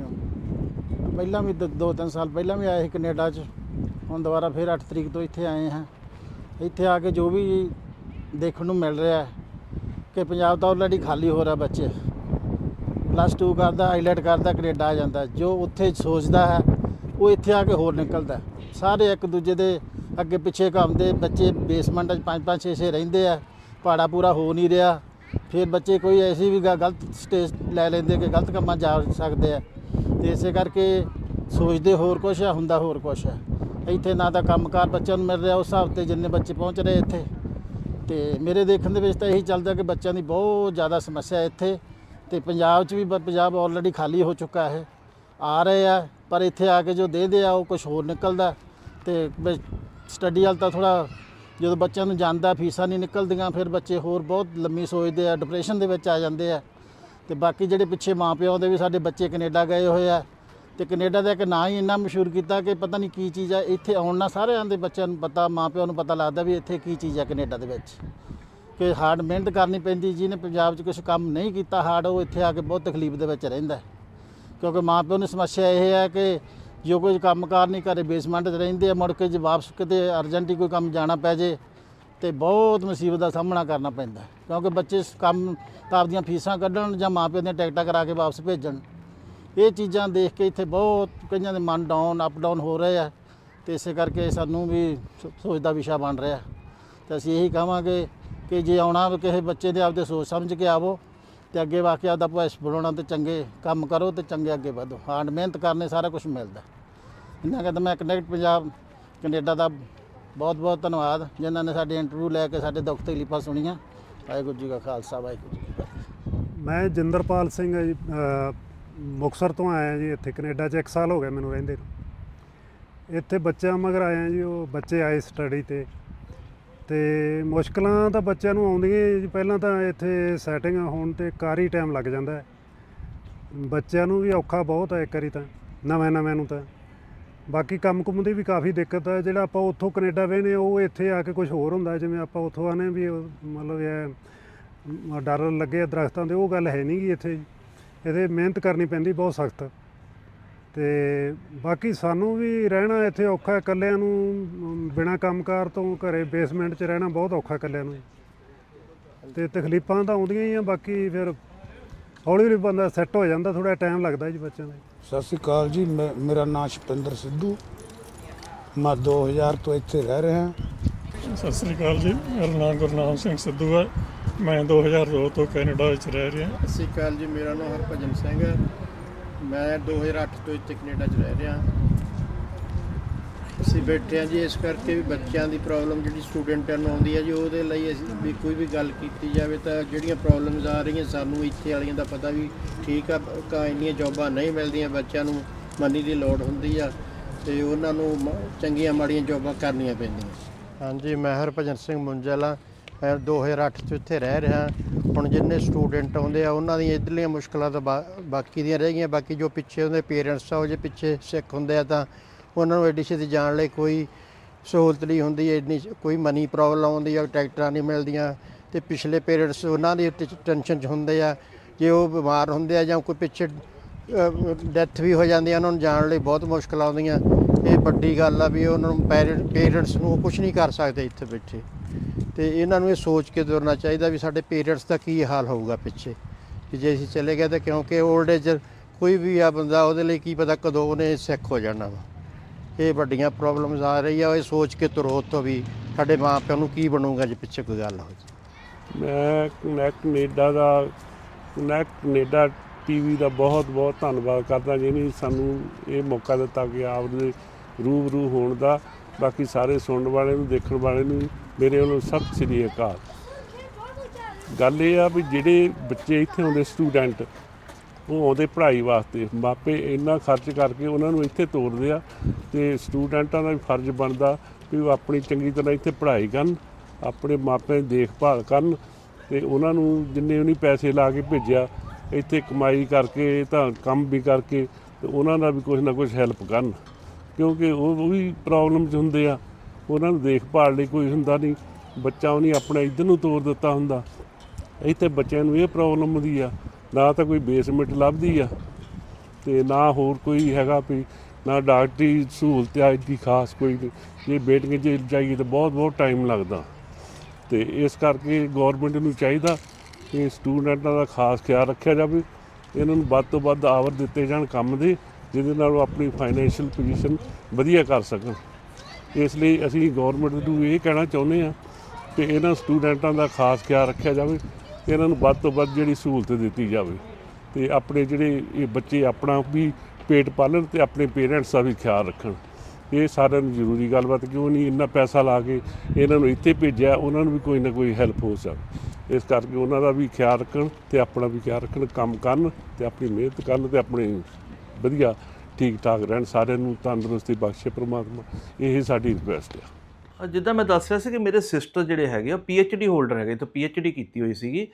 ਪਹਿਲਾਂ ਵੀ ਦ- ਦੋ ਤਿੰਨ ਸਾਲ ਪਹਿਲਾਂ ਵੀ ਆਏ ਸੀ ਕੈਨੇਡਾ 'ਚ। ਹੁਣ ਦੁਬਾਰਾ ਫਿਰ 8 ਤਰੀਕ ਤੋਂ ਇੱਥੇ ਆਏ ਹਾਂ। ਇੱਥੇ ਆ ਕੇ ਜੋ ਵੀ ਦੇਖਣ ਨੂੰ ਮਿਲ ਰਿਹਾ ਹੈ ਕਿ ਪੰਜਾਬ ਤਾਂ ਆਲਰੇਡੀ ਖਾਲੀ ਹੋ ਰਿਹਾ ਬੱਚੇ। ਪਲੱਸ 2 ਕਰਦਾ, ਆਈਲੈਟ ਕਰਦਾ, ਕੈਨੇਡਾ ਆ ਜਾਂਦਾ। ਜੋ ਉੱਥੇ ਸੋਚਦਾ ਹੈ, ਉਹ ਇੱਥੇ ਆ ਕੇ ਹੋਰ ਨਿਕਲਦਾ ਸਾਰੇ ਇੱਕ ਦੂਜੇ ਦੇ ਅੱਗੇ ਪਿੱਛੇ ਘੁੰਮਦੇ, ਬੱਚੇ ਬੇਸਮੈਂਟ 'ਚ ਪੰਜ ਪੰਜ, ਛੇ ਛੇ ਰਹਿੰਦੇ ਆ, ਪਹਾੜਾ ਪੂਰਾ ਹੋ ਨਹੀਂ ਰਿਹਾ। ਫਿਰ ਬੱਚੇ ਕੋਈ ਐਸੀ ਵੀ ਗਲਤ ਸਟੇਜ ਲੈ ਲੈਂਦੇ ਕਿ ਗਲਤ ਕੰਮਾਂ 'ਚ ਜਾ ਸਕਦੇ ਆ। ਤੇ ਇਸੇ ਕਰਕੇ ਸੋਚਦੇ ਹੋਰ ਕੁਛ ਆ, ਹੁੰਦਾ ਹੋਰ ਕੁਛ ਆ। ਇੱਥੇ ਨਾ ਤਾਂ ਕੰਮਕਾਰ ਬੱਚਿਆਂ ਨੂੰ ਮਿਲ ਰਿਹਾ ਉਸ ਹਿਸਾਬ ਤੇ ਜਿੰਨੇ ਬੱਚੇ ਪਹੁੰਚ ਰਹੇ ਇੱਥੇ। ਤੇ ਮੇਰੇ ਦੇਖਣ ਦੇ ਵਿੱਚ ਤਾਂ ਇਹੀ ਚੱਲਦਾ ਕਿ ਬੱਚਿਆਂ ਦੀ ਬਹੁਤ ਜ਼ਿਆਦਾ ਸਮੱਸਿਆ ਇੱਥੇ। ਤੇ ਪੰਜਾਬ 'ਚ ਵੀ ਬ- ਪੰਜਾਬ ਆਲਰੇਡੀ ਖਾਲੀ ਹੋ ਚੁੱਕਾ ਹੈ ਆ ਰਹੇ ਆ, ਪਰ ਇੱਥੇ ਆ ਕੇ ਜੋ ਦੇਦੇ ਆ, ਉਹ ਕੁਝ ਹੋਰ ਨਿਕਲਦਾ। ਤੇ ਸਟੱਡੀ ਵਾਲ ਤਾਂ ਥੋੜਾ ਜਦੋਂ ਬੱਚਿਆਂ ਨੂੰ ਜਾਂਦਾ, ਫੀਸਾਂ ਨਹੀਂ ਨਿਕਲਦੀਆਂ, ਫਿਰ ਬੱਚੇ ਹੋਰ ਬਹੁਤ ਲੰਮੀ ਸੋਚਦੇ ਆ ਡਿਪਰੈਸ਼ਨ ਦੇ ਵਿੱਚ ਆ ਜਾਂਦੇ ਆ। ਤੇ ਬਾਕੀ ਜਿਹੜੇ ਪਿੱਛੇ ਮਾਪਿਆਂ ਦੇ ਵੀ ਸਾਡੇ ਬੱਚੇ ਕੈਨੇਡਾ ਗਏ ਹੋਏ ਆ, ਤੇ ਕੈਨੇਡਾ ਦਾ ਇੱਕ ਨਾਂ ਹੀ ਇੰਨਾ ਮਸ਼ਹੂਰ ਕੀਤਾ ਕਿ ਪਤਾ ਨਹੀਂ ਕੀ ਚੀਜ਼ ਆ, ਇੱਥੇ ਆਉਣ ਨਾਲ ਸਾਰਿਆਂ ਦੇ ਬੱਚਿਆਂ ਨੂੰ ਪਤਾ ਮਾਪਿਆਂ ਨੂੰ ਪਤਾ ਲੱਗਦਾ ਵੀ ਇੱਥੇ ਕੀ ਚੀਜ਼ ਆ ਕੈਨੇਡਾ ਦੇ ਵਿੱਚ। ਕਿ ਹਾਰਡ ਮਿਹਨਤ ਕਰਨੀ ਪੈਂਦੀ, ਜਿਹਨੇ ਪੰਜਾਬ 'ਚ ਕੁਝ ਕੰਮ ਨਹੀਂ ਕੀਤਾ ਹਾਰਡ ਉਹ ਇੱਥੇ ਆ ਕੇ ਬਹੁਤ ਤਕਲੀਫ ਦੇ ਵਿੱਚ ਰਹਿੰਦਾ ਕਿਉਂਕਿ ਮਾਂ ਪਿਓ ਨੂੰ ਸਮੱਸਿਆ ਇਹ ਹੈ ਕਿ ਜੋ ਕੋਈ ਕੰਮਕਾਰ ਨਹੀਂ ਘਰੇ ਬੇਸਮੈਂਟ 'ਚ ਰਹਿੰਦੇ ਆ, ਮੁੜ ਕੇ ਜੇ ਵਾਪਸ ਕਿਤੇ ਅਰਜੈਂਟਲੀ ਕੋਈ ਕੰਮ ਜਾਣਾ ਪੈ ਜੇ, ਤੇ ਬਹੁਤ ਮੁਸੀਬਤ ਦਾ ਸਾਹਮਣਾ ਕਰਨਾ ਪੈਂਦਾ ਕਿਉਂਕਿ ਬੱਚੇ ਕੰਮ, ਤਾਂ ਆਪਦੀਆਂ ਫੀਸਾਂ ਕੱਢਣ ਜਾਂ ਮਾਂ ਪਿਓ ਦੀਆਂ ਟਿਕਟਾਂ ਕਰਾ ਕੇ ਵਾਪਸ ਭੇਜਣ। ਇਹ ਚੀਜ਼ਾਂ ਦੇਖ ਕੇ ਇੱਥੇ ਬਹੁਤ ਕਈਆਂ ਦੇ ਮਨ ਡਾਊਨ ਅਪ ਡਾਊਨ ਹੋ ਰਹੇ ਆ, ਤੇ ਇਸੇ ਕਰਕੇ ਸਾਨੂੰ ਵੀ ਸੋ- ਸੋਚ ਦਾ ਵਿਸ਼ਾ ਬਣ ਰਿਹਾ ਤੇ ਅਸੀਂ ਇਹੀ ਕਹਾਂਗੇ ਕਿ ਜੇ ਆਉਣਾ ਵੀ ਕਿਸੇ ਬੱਚੇ ਦੇ ਆਪਦੇ ਸੋਚ ਸਮਝ ਕੇ ਆਵੋ ਤੇ ਅੱਗੇ ਵਾਕਿਆ ਆਪਦਾ ਭਵਿੱਖ ਬਣਾਉਣਾ ਤੇ ਚੰਗੇ ਕੰਮ ਕਰੋ ਤੇ ਚੰਗੇ ਅੱਗੇ ਵਧੋ। ਹਾਰਡ ਮਿਹਨਤ ਕਰਨੇ ਸਾਰਾ ਕੁਝ ਮਿਲਦਾ। ਇਹਨਾਂ ਕਹਿੰਦਾ ਮੈਂ ਕਨੈਕਟ ਪੰਜਾਬ ਕੈਨੇਡਾ ਦਾ ਬਹੁਤ ਬਹੁਤ ਧੰਨਵਾਦ ਜਿਨ੍ਹਾਂ ਨੇ ਸਾਡੇ ਇੰਟਰਵਿਊ ਲੈ ਕੇ ਸਾਡੇ ਦੁੱਖ ਤਕਲੀਫਾਂ ਸੁਣੀਆਂ। ਵਾਹਿਗੁਰੂ ਜੀ ਕਾ ਖਾਲਸਾ ਵਾਹਿਗੁਰੂ ਜੀ ਕੀ ਫਤਿਹ। ਮੈਂ ਜਿੰਦਰਪਾਲ ਸਿੰਘ ਜੀ ਅ, ਮੁਕਤਸਰ ਤੋਂ ਆਇਆ ਜੀ ਇੱਥੇ ਕੈਨੇਡਾ 'ਚ 1 ਸਾਲ ਹੋ ਗਿਆ ਮੈਨੂੰ ਰਹਿੰਦੇ ਨੂੰ। ਇੱਥੇ ਬੱਚਿਆਂ ਮਗਰ ਆਇਆ ਜੀ ਉਹ ਬੱਚੇ ਆਏ ਸਟੱਡੀ ਤੇ। ਤੇ ਮੁਸ਼ਕਲਾਂ ਤਾਂ ਬੱਚਿਆਂ ਨੂੰ ਆਉਂਦੀਆਂ ਪਹਿਲਾਂ ਤਾਂ ਇੱਥੇ ਸੈਟਿੰਗ ਹੋਣ ਤੇ ਕਾਰੀ ਟਾਈਮ ਲੱਗ ਜਾਂਦਾ ਹੈ। ਬੱਚਿਆਂ ਨੂੰ ਵੀ ਔਖਾ ਬਹੁਤ ਹੈ ਇੱਕ ਵਾਰੀ ਤਾਂ, ਨਵੇਂ ਨਵੇਂ ਨੂੰ ਤਾਂ। ਬਾਕੀ ਕੰਮ ਕੁੰਮ ਦੀ ਵੀ ਕਾਫੀ ਦਿੱਕਤ ਹੈ। ਜਿਹੜਾ ਆਪਾਂ ਉੱਥੋਂ ਕੈਨੇਡਾ ਵੇਨੇ ਉਹ ਇੱਥੇ ਆ ਕੇ ਕੁਝ ਹੋਰ ਹੁੰਦਾ ਜਿਵੇਂ ਆਪਾਂ ਉੱਥੋਂ ਆਨੇ ਵੀ ਮਤਲਬ ਇਹ ਡਰ ਲੱਗੇ ਆ ਦਰਖਤਾਂ ਦੇ ਉਹ ਗੱਲ ਹੈ ਨਹੀਂ ਗੀ ਇੱਥੇ। ਇਹਦੇ ਮਿਹਨਤ ਕਰਨੀ ਪੈਂਦੀ ਬਹੁਤ ਸਖਤ। ਤੇ ਬਾਕੀ ਸਾਨੂੰ ਵੀ ਰਹਿਣਾ ਇੱਥੇ ਔਖਾ ਹੈ, ਇਕੱਲਿਆਂ ਨੂੰ ਬਿਨਾਂ ਕੰਮਕਾਰ ਤੋਂ ਘਰੇ ਬੇਸਮੈਂਟ 'ਚ ਰਹਿਣਾ ਬਹੁਤ ਔਖਾ ਇਕੱਲਿਆਂ ਨੂੰ। ਤੇ ਤਕਲੀਫਾਂ ਤਾਂ ਆਉਂਦੀਆਂ ਹੀ ਆ ਬਾਕੀ ਫਿਰ ਹੌਲੀ ਹੌਲੀ ਬੰਦਾ ਸੈੱਟ ਹੋ ਜਾਂਦਾ ਥੋੜਾ ਟਾਈਮ ਲੱਗਦਾ ਜੀ ਬੱਚਿਆਂ ਦਾ। ਸਤਿ ਸ਼੍ਰੀ ਅਕਾਲ ਜੀ ਮੈਂ- ਮੇਰਾ ਨਾਮ ਸ਼ਪਿੰਦਰ ਸਿੱਧੂ। ਮੈਂ 2000 ਤੋਂ ਇੱਥੇ ਰਹਿ ਰਿਹਾ। ਸਤਿ ਸ੍ਰੀ ਅਕਾਲ ਜੀ ਮੇਰਾ ਨਾਮ ਗੁਰਨਾਮ ਸਿੰਘ ਸਿੱਧੂ ਹੈ। ਮੈਂ 2002 ਤੋਂ ਕੈਨੇਡਾ ਵਿੱਚ ਰਹਿ ਰਿਹਾ। ਸਤਿ ਸ਼੍ਰੀ ਅਕਾਲ ਜੀ ਮੇਰਾ ਨਾਮ ਹਰਭਜਨ ਸਿੰਘ ਹੈ। ਮੈਂ 2008 ਤੋਂ ਇੱਥੇ ਕੈਨੇਡਾ 'ਚ ਰਹਿ ਰਿਹਾ। ਅਸੀਂ ਬੈਠੇ ਹਾਂ ਜੀ, ਇਸ ਕਰਕੇ ਵੀ ਬੱਚਿਆਂ ਦੀ ਪ੍ਰੋਬਲਮ ਜਿਹੜੀ ਸਟੂਡੈਂਟਾਂ ਨੂੰ ਆਉਂਦੀ ਹੈ ਜੀ, ਉਹਦੇ ਲਈ ਅਸੀਂ ਵੀ ਕੋਈ ਵੀ ਗੱਲ ਕੀਤੀ ਜਾਵੇ ਤਾਂ ਜਿਹੜੀਆਂ ਪ੍ਰੋਬਲਮਸ ਆ ਰਹੀਆਂ ਸਾਨੂੰ ਇੱਥੇ ਵਾਲੀਆਂ ਦਾ ਪਤਾ ਵੀ ਠੀਕ ਆ ਕਾ ਇੰਨੀਆਂ ਜੌਬਾਂ ਨਹੀਂ ਮਿਲਦੀਆਂ, ਬੱਚਿਆਂ ਨੂੰ ਮਨੀ ਦੀ ਲੋੜ ਹੁੰਦੀ ਆ ਤੇ ਉਹਨਾਂ ਨੂੰ ਮ- ਚੰਗੀਆਂ ਮਾੜੀਆਂ ਜੌਬਾਂ ਕਰਨੀਆਂ ਪੈਂਦੀਆਂ। ਹਾਂਜੀ, ਮੈਂ ਹਰਭਜਨ ਸਿੰਘ ਮੁੰਜਲਾ। ਮੈਂ 2008 ਤੋਂ ਇੱਥੇ ਰਹਿ ਰਿਹਾ। ਹੁਣ ਜਿੰਨੇ ਸਟੂਡੈਂਟ ਆਉਂਦੇ ਆ, ਉਹਨਾਂ ਦੀਆਂ ਇਧਰਲੀਆਂ ਮੁਸ਼ਕਲਾਂ ਤਾਂ ਬਾਕੀ ਦੀਆਂ ਰਹਿ ਗਈਆਂ। ਬਾਕੀ ਜੋ ਪਿੱਛੇ ਉਹਦੇ ਪੇਰੈਂਟਸ ਆ, ਉਹ ਜੇ ਪਿੱਛੇ ਸਿੱਖ ਹੁੰਦੇ ਆ ਤਾਂ ਉਹਨਾਂ ਨੂੰ ਐਡੀ ਛੇਤੀ ਜਾਣ ਲਈ ਕੋਈ ਸਹੂਲਤ ਨਹੀਂ ਹੁੰਦੀ ਐਡੀ ਕੋਈ ਮਨੀ ਪ੍ਰੋਬਲਮ ਆਉਂਦੀ ਆ, ਟਰੈਕਟਰਾਂ ਨਹੀਂ ਮਿਲਦੀਆਂ। ਤੇ ਪਿਛਲੇ ਪੇਰੈਂਟਸ ਉਹਨਾਂ ਦੀ ਟੈਨਸ਼ਨ 'ਚ ਹੁੰਦੇ ਆ। ਜੇ ਉਹ ਬਿਮਾਰ ਹੁੰਦੇ ਆ ਜਾਂ ਕੋਈ ਪਿੱਛੇ ਡੈਥ ਵੀ ਹੋ ਜਾਂਦੀ ਆ, ਉਹਨਾਂ ਨੂੰ ਜਾਣ ਲਈ ਬਹੁਤ ਮੁਸ਼ਕਲ ਆਉਂਦੀਆਂ। ਇਹ ਵੱਡੀ ਗੱਲ ਆ ਵੀ ਉਹਨਾਂ ਨੂੰ ਪੇਰੈਂਟਸ ਨੂੰ ਕੁਝ ਨਹੀਂ ਕਰ ਸਕਦੇ ਇੱਥੇ ਬੈਠੇ। ਤੇ ਇਹਨਾਂ ਨੂੰ ਇਹ ਸੋਚ ਕੇ ਤੁਰਨਾ ਚਾਹੀਦਾ ਵੀ ਸਾਡੇ ਪੇਰੈਂਟਸ ਦਾ ਕੀ ਹਾਲ ਹੋਊਗਾ ਪਿੱਛੇ, ਕਿ ਜੇ ਅਸੀਂ ਚਲੇ ਗਏ ਤਾਂ ਕਿਉਂਕਿ 올ਡ ਏਜ ਕੋਈ ਵੀ ਆ ਬੰਦਾ ਉਹਦੇ ਲਈ ਕੀ ਪਤਾ ਕਦੋਂ ਉਹਨੇ ਸਿੱਖ ਹੋ ਜਾਣਾ ਵਾ। ਇਹ ਵੱਡੀਆਂ ਪ੍ਰੋਬਲਮਸ ਆ ਰਹੀ ਆ, ਇਹ ਸੋਚ ਕੇ ਤੁਰੋ ਤੋਂ ਵੀ ਸਾਡੇ ਮਾਪਿਆਂ ਨੂੰ ਕੀ ਬਣੂਗਾ ਜੇ ਪਿੱਛੇ ਕੋਈ ਗੱਲ ਹੋ ਜਾਵੇ ਮੈਂ ਕਨੈਕਟ ਕੈਨੇਡਾ ਦਾ ਕਨੈਕਟ ਕੈਨੇਡਾ ਟੀਵੀ ਦਾ ਬਹੁਤ ਬਹੁਤ ਧੰਨਵਾਦ ਕਰਦਾ ਜਿਹਨੇ ਸਾਨੂੰ ਇਹ ਮੌਕਾ ਦਿੱਤਾ ਕਿ ਆਪ ਦੇ ਰੂਬਰੂ ਹੋਣ ਦਾ, ਬਾਕੀ ਸਾਰੇ ਸੁਣਨ ਵਾਲੇ ਨੂੰ, ਦੇਖਣ ਵਾਲੇ ਨੂੰ ਮੇਰੇ ਵੱਲੋਂ ਸਤਿ ਸ੍ਰੀ ਅਕਾਲ। ਗੱਲ ਇਹ ਆ ਵੀ ਜਿਹੜੇ ਬੱਚੇ ਇੱਥੇ ਆਉਂਦੇ ਸਟੂਡੈਂਟ ਉਹ ਆਉਂਦੇ ਪੜ੍ਹਾਈ ਵਾਸਤੇ। ਮਾਪੇ ਇੰਨਾ ਖਰਚ ਕਰਕੇ ਉਹਨਾਂ ਨੂੰ ਇੱਥੇ ਤੋਰਦੇ ਆ ਤੇ ਸਟੂਡੈਂਟਾਂ ਦਾ ਵੀ ਫਰਜ਼ ਬਣਦਾ ਵੀ ਉਹ ਆਪਣੀ ਚੰਗੀ ਤਰ੍ਹਾਂ ਇੱਥੇ ਪੜ੍ਹਾਈ ਕਰਨ, ਆਪਣੇ ਮਾਪਿਆਂ ਦੀ ਦੇਖਭਾਲ ਕਰਨ ਤੇ ਉਹਨਾਂ ਨੂੰ ਜਿੰਨੇ ਉਹਨੇ ਪੈਸੇ ਲਾ ਕੇ ਭੇਜਿਆ, ਇੱਥੇ ਕਮਾਈ ਕਰਕੇ ਤਾਂ ਕੰਮ ਵੀ ਕਰਕੇ ਤੇ ਉਹਨਾਂ ਦਾ ਵੀ ਕੁਝ ਨਾ ਕੁਝ ਹੈਲਪ ਕਰਨ। ਕਿਉਂਕਿ ਉਹ ਉਹ ਵੀ ਪ੍ਰੋਬਲਮ 'ਚ ਹੁੰਦੇ ਆ। ਉਹਨਾਂ ਨੂੰ ਦੇਖਭਾਲ ਲਈ ਕੋਈ ਹੁੰਦਾ ਨਹੀਂ। ਬੱਚਾ ਉਹਨੇ ਆਪਣਾ ਇੱਧਰ ਨੂੰ ਤੋਰ ਦਿੱਤਾ ਹੁੰਦਾ। ਇੱਥੇ ਬੱਚਿਆਂ ਨੂੰ ਇਹ ਪ੍ਰੋਬਲਮ ਹੁੰਦੀ ਆ, ਨਾ ਤਾਂ ਕੋਈ ਬੇਸਮੈਂਟ ਲੱਭਦੀ ਆ ਤੇ ਨਾ ਹੋਰ ਕੋਈ ਹੈਗਾ ਵੀ, ਨਾ ਡਾਕਟਰੀ ਸਹੂਲਤ ਆ ਇੱਡੀ ਖਾਸ ਕੋਈ ਨਹੀਂ। ਜੇ ਬੇਟਿੰਗ 'ਚ ਜਾਈਏ ਤਾਂ ਬਹੁਤ ਬਹੁਤ ਟਾਈਮ ਲੱਗਦਾ। ਤੇ ਇਸ ਕਰਕੇ ਗਵਰਨਮੈਂਟ ਨੂੰ ਚਾਹੀਦਾ ਕਿ ਸਟੂਡੈਂਟਾਂ ਦਾ ਖਾਸ ਖਿਆਲ ਰੱਖਿਆ ਜਾਵੇ। ਇਹਨਾਂ ਨੂੰ ਵੱਧ ਤੋਂ ਵੱਧ ਆਵਰ ਦਿੱਤੇ ਜਾਣ ਕੰਮ ਦੇ, ਜਿਹਦੇ ਨਾਲ ਉਹ ਆਪਣੀ ਫਾਈਨੈਂਸ਼ੀਅਲ ਪੋਜੀਸ਼ਨ ਵਧੀਆ ਕਰ ਸਕਣ। ਇਸ ਲਈ ਅਸੀਂ ਗਵਰਨਮੈਂਟ ਨੂੰ ਇਹ ਕਹਿਣਾ ਚਾਹੁੰਦੇ ਆ ਕਿ ਇਹਨਾਂ ਸਟੂਡੈਂਟਾਂ ਦਾ ਖਾਸ ਖਿਆਲ ਰੱਖਿਆ ਜਾਵੇ, ਇਹਨਾਂ ਨੂੰ ਵੱਧ ਤੋਂ ਵੱਧ ਜਿਹੜੀ ਸਹੂਲਤ ਦਿੱਤੀ ਜਾਵੇ ਤੇ ਆਪਣੇ ਜਿਹੜੇ ਇਹ ਬੱਚੇ ਆਪਣਾ ਵੀ ਪੇਟ ਪਾਲਣ ਤੇ ਆਪਣੇ ਪੇਰੈਂਟਸ ਦਾ ਵੀ ਖਿਆਲ ਰੱਖਣ। ਇਹ ਸਾਰਿਆਂ ਨੂੰ ਜ਼ਰੂਰੀ ਗੱਲਬਾਤ ਕਿਉਂ ਨਹੀਂ, ਇੰਨਾ ਪੈਸਾ ਲਾ ਕੇ ਇਹਨਾਂ ਨੂੰ ਇੱਥੇ ਭੇਜਿਆ, ਉਹਨਾਂ ਨੂੰ ਵੀ ਕੋਈ ਨਾ ਕੋਈ ਹੈਲਪ ਹੋ ਸਕੇ ਇਸ ਕਰਕੇ ਉਹਨਾਂ ਦਾ ਵੀ ਖਿਆਲ ਰੱਖਣ ਤੇ ਆਪਣਾ ਵੀ ਖਿਆਲ ਰੱਖਣ, ਕੰਮ ਕਰਨ ਤੇ ਆਪਣੀ ਮਿਹਨਤ ਕਰਨ ਤੇ ਆਪਣੇ ਵਧੀਆ ਠੀਕ ਠਾਕ ਰਹਿਣ, ਸਾਰਿਆਂ ਨੂੰ ਤੰਦਰੁਸਤੀ ਬਖਸ਼ੇ ਪ੍ਰਮਾਤਮਾ। ਇਹ ਸਾਡੀ ਰਿਕੁਐਸਟ ਆ। ਜਿੱਦਾਂ ਮੈਂ ਦੱਸ ਰਿਹਾ ਸੀ ਕਿ ਮੇਰੇ ਸਿਸਟਰ ਜਿਹੜੇ ਹੈਗੇ ਆ ਡੀ ਹੋਲਡਰ ਹੈਗੇ ਤੇ ਡੀ ਕੀਤੀ ਹੋਈ ਸੀਗੀ।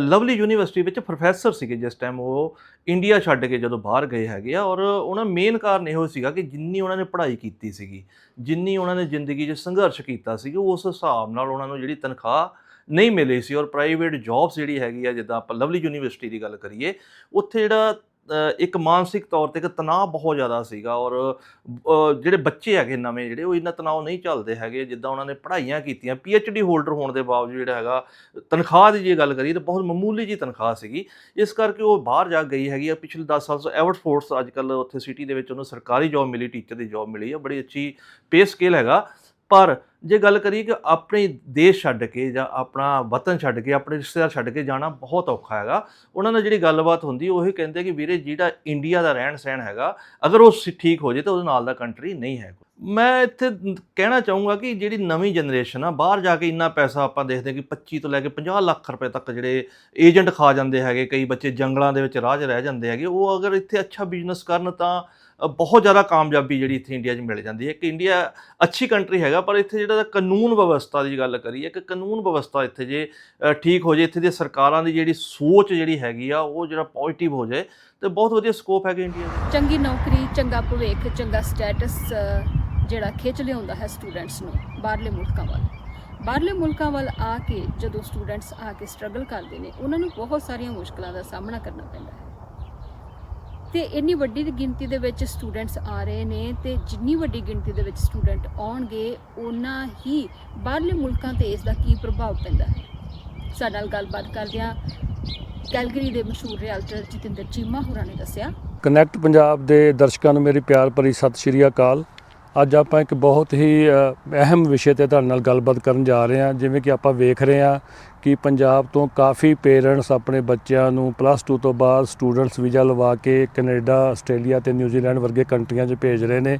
ਲਵਲੀ ਯੂਨੀਵਰਸਿਟੀ ਵਿੱਚ ਪ੍ਰੋਫੈਸਰ ਸੀਗੇ ਜਿਸ ਟਾਈਮ ਉਹ ਇੰਡੀਆ ਛੱਡ ਕੇ ਜਦੋਂ ਬਾਹਰ ਗਏ ਹੈਗੇ ਆ ਔਰ ਉਹਨਾਂ ਮੇਨ ਕਾਰਨ ਇਹੋ ਸੀਗਾ ਕਿ ਜਿੰਨੀ ਉਹਨਾਂ ਨੇ ਪੜ੍ਹਾਈ ਕੀਤੀ ਸੀਗੀ, ਜਿੰਨੀ ਉਹਨਾਂ ਨੇ ਜ਼ਿੰਦਗੀ 'ਚ ਸੰਘਰਸ਼ ਕੀਤਾ ਸੀ ਉਸ ਹਿਸਾਬ ਨਾਲ ਉਹਨਾਂ ਨੂੰ ਜਿਹੜੀ ਤਨਖਾਹ ਨਹੀਂ ਮਿਲੀ ਸੀ ਔਰ ਪ੍ਰਾਈਵੇਟ ਜੌਬਸ ਜਿਹੜੀ ਹੈਗੀ ਆ, ਜਿੱਦਾਂ ਆਪਾਂ ਲਵਲੀ ਯੂਨੀਵਰਸਿਟੀ ਦੀ ਗੱਲ ਕਰੀਏ, ਉੱਥੇ ਜਿਹੜਾ ਇੱਕ ਮਾਨਸਿਕ ਤੌਰ ਤੇ ਇੱਕ ਤਣਾਅ ਬਹੁਤ ਜ਼ਿਆਦਾ ਸੀਗਾ ਔਰ ਜਿਹੜੇ ਬੱਚੇ ਹੈਗੇ ਨਵੇਂ ਜਿਹੜੇ ਉਹ ਇੰਨਾ ਤਣਾਅ ਨਹੀਂ ਚੱਲਦੇ ਹੈਗੇ ਜਿੱਦਾਂ ਉਹਨਾਂ ਨੇ ਪੜ੍ਹਾਈਆਂ ਕੀਤੀਆਂ ਡੀ ਹੋਲਡਰ ਹੋਣ ਦੇ ਬਾਵਜੂਦ ਜਿਹੜਾ ਹੈਗਾ, ਤਨਖਾਹ ਦੀ ਜੇ ਗੱਲ ਕਰੀਏ ਤਾਂ ਬਹੁਤ ਮਾਮੂਲੀ ਜੀ ਤਨਖਾਹ ਸੀਗੀ। ਇਸ ਕਰਕੇ ਉਹ ਬਾਹਰ ਜਾ ਗਈ ਹੈਗੀ ਆ, ਪਿਛਲੇ 10 ਸਾਲ ਤੋਂ ਐਵਰਡ ਫੋਰਸ ਅੱਜ ਕੱਲ ਉੱਥੇ ਸਿਟੀ ਦੇ ਵਿੱਚ ਉਹਨੂੰ ਸਰਕਾਰੀ ਜੌਬ ਮਿਲੀ ਟੀਚਰ ਦੀ ਜੌਬ ਮਿਲੀ ਆ, ਬੜੀ ਅੱਛੀ ਪੇ ਸਕੇਲ ਹੈਗਾ। ਪਰ ਜੇ ਗੱਲ ਕਰੀਏ ਕਿ ਆਪਣੇ ਦੇਸ਼ ਛੱਡ ਕੇ ਜਾਂ ਆਪਣਾ ਵਤਨ ਛੱਡ ਕੇ, ਆਪਣੇ ਰਿਸ਼ਤੇਦਾਰ ਛੱਡ ਕੇ ਜਾਣਾ ਬਹੁਤ ਔਖਾ ਹੈਗਾ। ਉਹਨਾਂ ਨਾਲ ਜਿਹੜੀ ਗੱਲਬਾਤ ਹੁੰਦੀ, ਉਹ ਹੀ ਕਹਿੰਦੇ ਕਿ ਵੀਰੇ ਜਿਹੜਾ ਇੰਡੀਆ ਦਾ ਰਹਿਣ ਸਹਿਣ ਹੈਗਾ, ਅਗਰ ਉਹ ਠੀਕ ਹੋ ਜੇ ਤਾਂ ਉਹਦੇ ਨਾਲ ਦਾ ਕੰਟਰੀ ਨਹੀਂ ਹੈ ਮੈਂ ਇੱਥੇ ਕਹਿਣਾ ਚਾਹੂੰਗਾ ਕਿ ਜਿਹੜੀ ਨਵੀਂ ਜਨਰੇਸ਼ਨ ਆ, ਬਾਹਰ ਜਾ ਕੇ ਇੰਨਾ ਪੈਸਾ ਆਪਾਂ ਦੇਖਦੇ ਹਾਂ ਕਿ 25 ਤੋਂ ਲੈ ਕੇ 50 ਲੱਖ ਰੁਪਏ ਤੱਕ ਜਿਹੜੇ ਏਜੰਟ ਖਾ ਜਾਂਦੇ ਹੈਗੇ, ਕਈ ਬੱਚੇ ਜੰਗਲਾਂ ਦੇ ਵਿੱਚ ਰਾਹ 'ਚ ਰਹਿ ਜਾਂਦੇ ਹੈਗੇ, ਉਹ ਅਗਰ ਇੱਥੇ ਅੱਛਾ ਬਿਜ਼ਨਸ ਕਰਨ ਤਾਂ ਬਹੁਤ ਜ਼ਿਆਦਾ ਕਾਮਯਾਬੀ ਜਿਹੜੀ ਇੱਥੇ ਇੰਡੀਆ 'ਚ ਮਿਲ ਜਾਂਦੀ ਹੈ। ਕਿ ਇੰਡੀਆ ਅੱਛੀ ਕੰਟਰੀ ਹੈਗਾ, ਪਰ ਇੱਥੇ ਜਿਹੜਾ ਕਾਨੂੰਨ ਵਿਵਸਥਾ ਦੀ ਗੱਲ ਕਰੀਏ ਕਿ ਕਾਨੂੰਨ ਵਿਵਸਥਾ ਇੱਥੇ ਜੇ ਠੀਕ ਹੋ ਜੇ, ਇੱਥੇ ਦੀ ਸਰਕਾਰਾਂ ਦੀ ਜਿਹੜੀ ਸੋਚ ਜਿਹੜੀ ਹੈਗੀ ਆ, ਉਹ ਜਿਹੜਾ ਪੋਜ਼ਿਟਿਵ ਹੋ ਜਾਏ, ਤੇ ਬਹੁਤ ਵਧੀਆ ਸਕੋਪ ਹੈਗਾ ਇੰਡੀਆ ਦਾ। ਚੰਗੀ ਨੌਕਰੀ, ਚੰਗਾ ਭਵਿੱਖ, ਚੰਗਾ ਸਟੇਟਸ ਜਿਹੜਾ ਖਿੱਚ ਲਿਆਉਂਦਾ ਹੈ ਸਟੂਡੈਂਟਸ ਨੂੰ, ਬਾਹਰਲੇ ਮੁਲਕਾਂ ਵੱਲ। ਬਾਹਰਲੇ ਮੁਲਕਾਂ ਵੱਲ ਆ ਕੇ ਜਦੋਂ ਸਟੂਡੈਂਟਸ ਆ ਕੇ ਸਟਰਗਲ ਕਰਦੇ ਨੇ, ਉਹਨਾਂ ਨੂੰ ਬਹੁਤ ਸਾਰੀਆਂ ਮੁਸ਼ਕਲਾਂ ਦਾ ਸਾਹਮਣਾ ਕਰਨਾ ਪੈਂਦਾ ਹੈ। ਤੇ ਇੰਨੀ ਵੱਡੀ ਗਿਣਤੀ ਦੇ ਵਿੱਚ ਸਟੂਡੈਂਟਸ ਆ ਰਹੇ ਨੇ ਤੇ ਜਿੰਨੀ ਵੱਡੀ ਗਿਣਤੀ ਦੇ ਵਿੱਚ ਸਟੂਡੈਂਟ ਆਉਣਗੇ, ਉਹਨਾਂ ਹੀ ਬਾਹਰਲੇ ਮੁਲਕਾਂ ਤੇ ਇਸ ਦਾ ਕੀ ਪ੍ਰਭਾਵ ਪੈਂਦਾ ਹੈ? ਸਾਡੇ ਨਾਲ ਗੱਲਬਾਤ ਕਰਦਿਆਂ ਕੈਲਗਰੀ ਦੇ ਮਸ਼ਹੂਰ ਰਿਐਲਟਰ ਜਤਿੰਦਰ ਚੀਮਾ ਹੋਰਾਂ ਨੇ ਦੱਸਿਆ। ਕਨੈਕਟ ਪੰਜਾਬ ਦੇ ਦਰਸ਼ਕਾਂ ਨੂੰ ਮੇਰੀ ਪਿਆਰ ਭਰੀ ਸਤਿ ਸ਼੍ਰੀ ਅਕਾਲ। ਅੱਜ ਆਪਾਂ ਇੱਕ ਬਹੁਤ ਹੀ ਅਹਿਮ ਵਿਸ਼ੇ ਤੇ ਤੁਹਾਡੇ ਨਾਲ ਗੱਲਬਾਤ ਕਰਨ ਜਾ ਰਹੇ ਹਾਂ, ਜਿਵੇਂ ਕਿ ਆਪਾਂ ਵੇਖ ਰਹੇ ਹਾਂ ਕਿ ਪੰਜਾਬ ਤੋਂ ਕਾਫੀ ਪੇਰੈਂਟਸ ਆਪਣੇ ਬੱਚਿਆਂ ਨੂੰ ਪਲੱਸ 2 ਤੋਂ ਬਾਅਦ ਸਟੂਡੈਂਟਸ ਵੀਜ਼ਾ ਲਵਾ ਕੇ ਕੈਨੇਡਾ, ਆਸਟ੍ਰੇਲੀਆ ਤੇ ਨਿਊਜ਼ੀਲੈਂਡ ਵਰਗੇ ਕੰਟਰੀਆਂ 'ਚ ਭੇਜ ਰਹੇ ਨੇ।